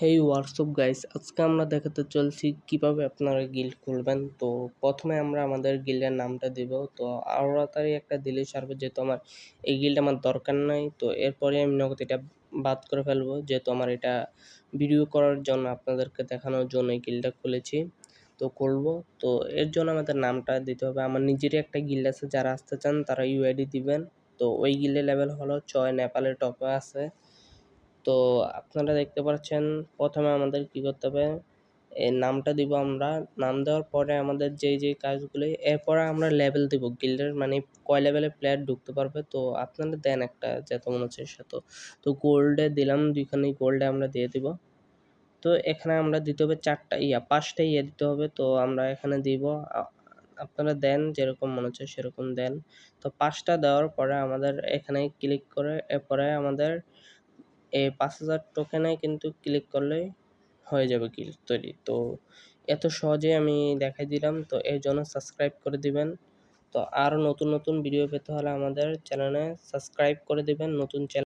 হেই WhatsApp guys আজকে আমরা দেখাতে চলছি কীভাবে আপনারা গিল্ড খুলবেন। তো প্রথমে আমরা আমাদের গিল্ডের নামটা দিব। তো আওড়াতাড়ি একটা দিলে সারবে, যেহেতু আমার এই গিল্ড আমার দরকার নাই। তো এরপরে আমি নগদ এটা বাদ করে ফেলব, যেহেতু আমার এটা ভিডিও করার জন্য আপনাদেরকে দেখানোর জন্য এই গিল্ডটা খুলেছি। তো করব তো এর জন্য আমাদের নামটা দিতে হবে। আমার নিজেরই একটা গিল্ড আছে, যারা আসতে চান তারা ইউআইডি দিবেন। তো ওই গিল্ডের লেভেল হলো ছয়, নেপালের টপে আছে। তো আপনারা দেখতে পাচ্ছেন, প্রথমে আমাদের কি করতে হবে এই নামটা দিব আমরা। নাম দেওয়ার পরে আমাদের যেই যেই কাজগুলি, এরপরে আমরা লেভেল দিব গিল্ডের মানে কয় লেভেলের প্লেয়ার ঢুকতে পারবে, তো আপনারা দেন একটা যেত মনে হচ্ছে সেত তো। গোল্ডে দিলাম, দুইখানে গোল্ডে আমরা দিয়ে দিব। তো এখানে আমরা দিতে হবে চারটা ইয়া, পাঁচটা ইয়ে দিতে হবে, তো আমরা এখানে দিব। আপনারা দেন, যেরকম মনে হচ্ছে সেরকম দেন। তো পাঁচটা দেওয়ার পরে আমাদের এখানে ক্লিক করে, এরপরে আমাদের এই পাঁচ হাজার টোকেনে কিন্তু ক্লিক করলেই হয়ে যাবে ক্লিক তৈরি। তো এত সহজে আমি দেখাই দিলাম, তো এর জন্য সাবস্ক্রাইব করে দিবেন। তো আরও নতুন নতুন ভিডিও পেতে হলে আমাদের চ্যানেলে সাবস্ক্রাইব করে দিবেন, নতুন চ্যানেল